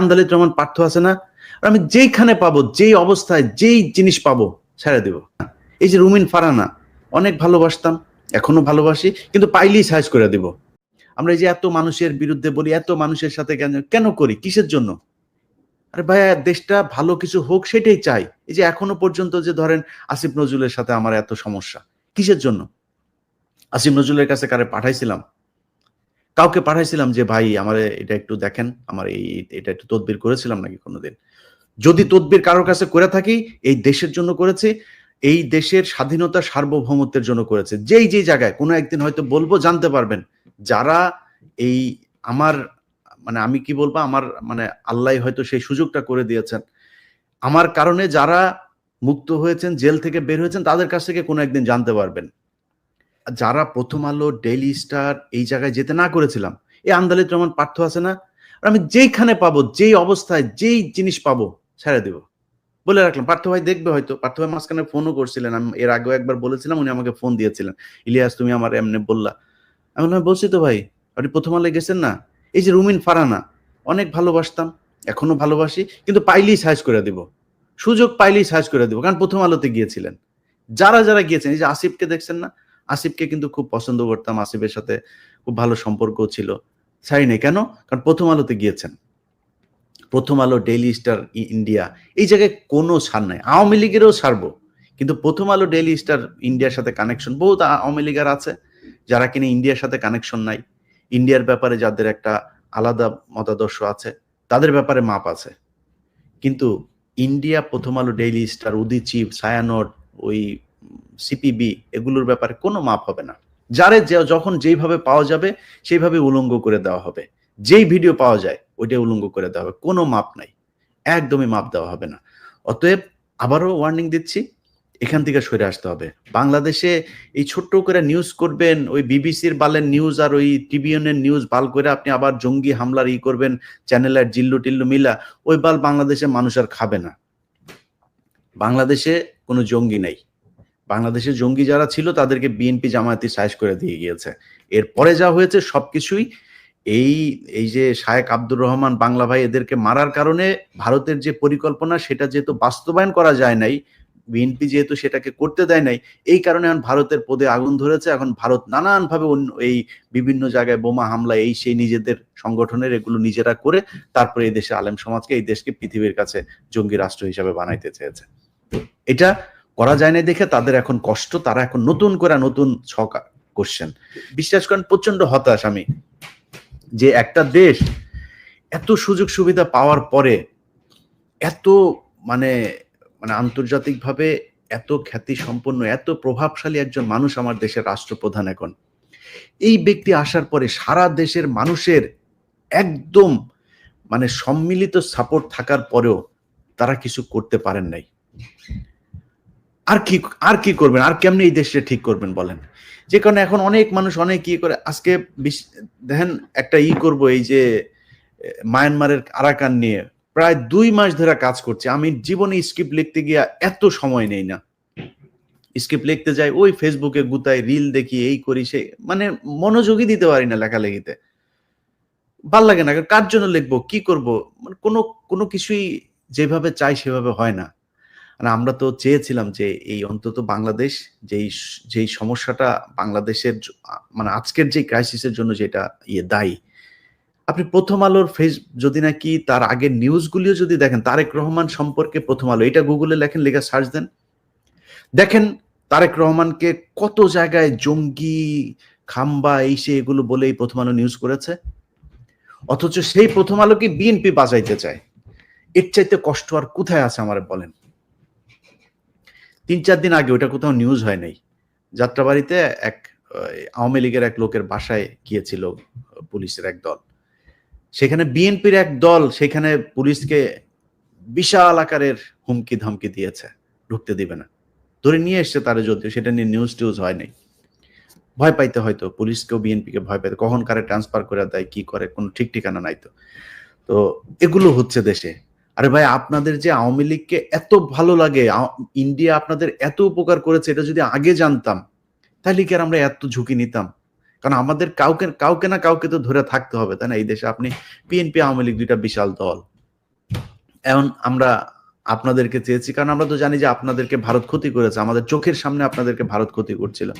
আন্দালিত রহমান পার্থ আছে না। আমি যেইখানে পাবো, যেই অবস্থায়, যেই জিনিস পাবো, ছেড়ে দেব। এই যে রুমিন ফারানা, অনেক ভালোবাসতাম, এখনও ভালোবাসি, কিন্তু পাইলেই সাইজ করে দিব। আমরা এই যে এত মানুষের বিরুদ্ধে বলি, এত মানুষের সাথে কেন কেন করি, কিসের জন্য? আরে ভাইয়া, দেশটা ভালো কিছু হোক, সেটাই চাই। এই যে এখনও পর্যন্ত যে ধরেন আসিফ নজরুলের সাথে আমার এত সমস্যা, কিসের জন্য? আসিফ নজরুলের কাছে কারে পাঠাইছিলাম কাউকে পাঠাইছিলাম যে, ভাই, আমার এটা একটু দেখেন, আমার এই, এটা একটু তদবির করেছিলাম নাকি কোনোদিন? যদি তদবির কারোর কাছে করে থাকি, এই দেশের জন্য করেছে, এই দেশের স্বাধীনতা সার্বভৌমত্বের জন্য করেছে। যেই যেই জায়গায়, কোনো একদিন হয়তো বলব, জানতে পারবেন। যারা এই আমার মানে আমি কি বলব, আমার মানে আল্লাহ হয়তো সেই সুযোগটা করে দিয়েছেন। আমার কারণে যারা মুক্ত হয়েছেন, জেল থেকে বের হয়েছেন, তাদের কাছ থেকে কোনো একদিন জানতে পারবেন। যারা প্রথম আলো ডেইলি স্টার এই জায়গায় যেতে না করেছিলাম, এই আন্দালিত রহমান পার্থ আছে না। আর আমি যেইখানে পাবো, যেই অবস্থায়, যেই জিনিস পাবো, ছেড়ে দেব। বলে রাখলাম, পার্থ ভাই দেখবে হয়তো, পার্থ ভাই মাঝখানে ফোনও করছিলেন, আমি এর আগেও একবার বলেছিলাম, উনি আমাকে ফোন দিয়েছিলেন। ইলিয়াস, তুমি আমার এমনি বললা। আমি বলছি তো ভাই, আপনি প্রথম আলোয় গেছেন না? এই যে রুমিন ফারানা, অনেক ভালোবাসতাম, এখনও ভালোবাসি, কিন্তু পাইলেই সাইজ করে দিব। সুযোগ পাইলেই সাইজ করে দিব, কারণ প্রথম আলোতে গিয়েছিলেন। যারা যারা গিয়েছেন, এই যে আসিফকে দেখছেন না আসিফকে কিন্তু খুব পছন্দ করতাম। আসিফের সাথে খুব ভালো সম্পর্ক ছিল। ছাড়ি নাই কেন? কারণ প্রথম আলোতে গিয়েছেন। প্রথম আলো ডেইলি স্টার ইন্ডিয়া এই জায়গায় কোনো ছাড় নাই। আওয়ামী লীগেরও ছাড়বো। কিন্তু প্রথম আলো ডেইলি স্টার ইন্ডিয়ার সাথে কানেকশন বহুত আওয়ামী লীগের আছে। যারা কিনা ইন্ডিয়ার সাথে কানেকশন নাই। ইন্ডিয়ার ব্যাপারে যাদের একটা আলাদা মতাদর্শ আছে, তাদের ব্যাপারে মাপ আছে। কিন্তু ইন্ডিয়া প্রথম আলো ডেইলি স্টার উদিচিপ ছায়ানট, ওই সিপিবি এগুলোর ব্যাপারে কোনো মাপ হবে না। যারে যখন যেইভাবে পাওয়া যাবে সেইভাবে উলঙ্গ করে দেওয়া হবে। যেই ভিডিও পাওয়া যায় ওইটা উলঙ্গ করে দেওয়া হবে। কোনো মাপ নাই। একদমই মাপ দেওয়া হবে না। অতএব আবারও ওয়ার্নিং দিচ্ছি, এখান থেকে সরে আসতে হবে। বাংলাদেশে এই ছোট্ট করে নিউজ করবেন, ওই বিবিসির বালের নিউজ আর ওই টিভিএনের নিউজ বাল করে আপনি আবার জঙ্গি হামলার ই করবেন চ্যানেলের জিল্লু টিল্লু মিলা, ওই বাল বাংলাদেশে মানুষ আর খাবে না। বাংলাদেশে কোনো জঙ্গি নাই। বাংলাদেশে জঙ্গি যারা ছিল, তাদেরকে বিএনপি জামায়াতি সাইজ করে দিয়ে গিয়েছে। এরপরে যা হয়েছে সবকিছুই এই এই যে শায়েক আব্দুর রহমান বাংলা ভাই এদেরকে মারার কারণে ভারতের যে পরিকল্পনা, সেটা যেহেতু বাস্তবায়ন করা যায় নাই বিএনপি যেহেতু সেটাকে করতে দেয় নাই, এই কারণে এখন ভারতের পদে আগুন ধরেছে। এখন ভারত নানানভাবে অন্য- এই বিভিন্ন জায়গায় বোমা হামলা, এই সেই নিজেদের সংগঠনের এগুলো নিজেরা করে তারপরে এই দেশে আলেম সমাজকে, এই দেশকে পৃথিবীর কাছে জঙ্গি রাষ্ট্র হিসাবে বানাইতে চেয়েছে। এটা করা যায় না দেখে তাদের এখন কষ্ট, তারা এখন নতুন করে নতুন ছক করছেন। বিশ্বাস করেন প্রচণ্ড হতাশ আমি যে একটা দেশ এত সুযোগ সুবিধা পাওয়ার পরে এত মানে মানে আন্তর্জাতিকভাবে এত খ্যাতি সম্পন্ন এত প্রভাবশালী একজন মানুষ আমার দেশের রাষ্ট্রপ্রধান এখন। এই ব্যক্তি আসার পরে সারা দেশের মানুষের একদম মানে সম্মিলিত সাপোর্ট থাকার পরেও তারা কিছু করতে পারেন নাই। আর কি আর কি করবেন? আর কেমনি এই দেশটা ঠিক করবেন বলেন? যে কারণে এখন অনেক মানুষ অনেক ই করে, আজকে দেখেন একটা ই করব এই যে মায়ানমারের আরাকান নিয়ে। প্রায় দুই মাস ধরে কাজ করছে। আমি জীবনে স্ক্রিপ্ট লিখতে গিয়ে এত সময় নেই না। স্ক্রিপ্ট লিখতে যাই, ওই ফেসবুকে গুতাই রিল দেখি, এই করি, সে মানে মনোযোগই দিতে পারি না লেখালেখিতে। ভালো লাগে না, কার জন্য লিখব, কি করব? মানে কোনো কোনো কিছুই যেভাবে চাই সেভাবে হয় না। মানে আমরা তো চেয়েছিলাম যে এই অন্তত বাংলাদেশ যেই যেই সমস্যাটা বাংলাদেশের মানে আজকের যে ক্রাইসিসের জন্য যেটা ইয়ে দায়ী। আপনি প্রথম আলোর ফেস যদি নাকি তার আগের নিউজগুলিও যদি দেখেন, তারেক রহমান সম্পর্কে প্রথম আলো, এটা গুগলে লেখেন, লেখা সার্চ দেন। দেখেন, তারেক রহমানকে কত জায়গায় জঙ্গি, খাম্বা, এই সে, এগুলো বলেই প্রথম আলো নিউজ করেছে। অথচ সেই প্রথম আলোকে বিএনপি বাঁচাইতে চায়? এর চাইতে কষ্ট আর কোথায় আছে আমার বলেন? তিন চার দিন আগে ওটা কোথাও নিউজ হয় নাই। যাত্রাবাড়িতে এক আওয়ামী লীগের এক লোকের বাসায় গিয়েছিল পুলিশের এক দল। সেখানে বিএনপির এক দল সেখানে পুলিশকে বিশাল আকারের হুমকি ধমকি দিয়েছে, ঢুকতে দিবে না। ধরে নিয়ে এসছে তারা যদিও, সেটা নিয়ে নিউজ টিউজ হয় নাই। ভয় পাইতে হয়তো পুলিশকেও বিএনপিকে ভয় পাইতে কখন কারে ট্রান্সফার করে দেয়, কি করে, কোনো ঠিক ঠিকানা নাই তো। তো এগুলো হচ্ছে দেশে। আরে ভাই, আপনাদের যে আওয়ামী লীগকে এত ভালো লাগে ইন্ডিয়া আপনাদের এত উপকার করেছে, এটা যদি আগে জানতাম, তাহলে কি আর আমরা এত ঝুঁকি নিতাম? কারণ আমাদের কাউকে কাউকে না কাউকে তো ধরে থাকতে হবে, তাই না? এই দেশে আপনি বিএনপি আওয়ামী লীগ দুইটা বিশাল দল। এখন আমরা আপনাদেরকে চেয়েছি, কারণ আমরা তো জানি যে আপনাদেরকে ভারত ক্ষতি করেছে, আমাদের চোখের সামনে আপনাদেরকে ভারত ক্ষতি করছিল।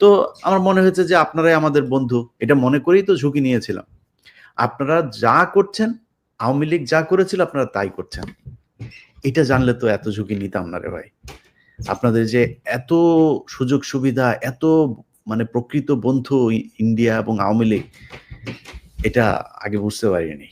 তো আমার মনে হয়েছে যে আপনারাই আমাদের বন্ধু, এটা মনে করেই তো ঝুঁকি নিয়েছিলাম। আপনারা যা করছেন আওয়ামী লীগ যা করেছিল আপনারা তাই করছেন। এটা জানলে তো এত ঝুঁকি নিতাম না রে ভাই। আপনাদের যে এত সুযোগ সুবিধা, এত মানে প্রকৃত বন্ধু ইন্ডিয়া এবং আওয়ামী লীগ, এটা আগে বুঝতে পারিনি।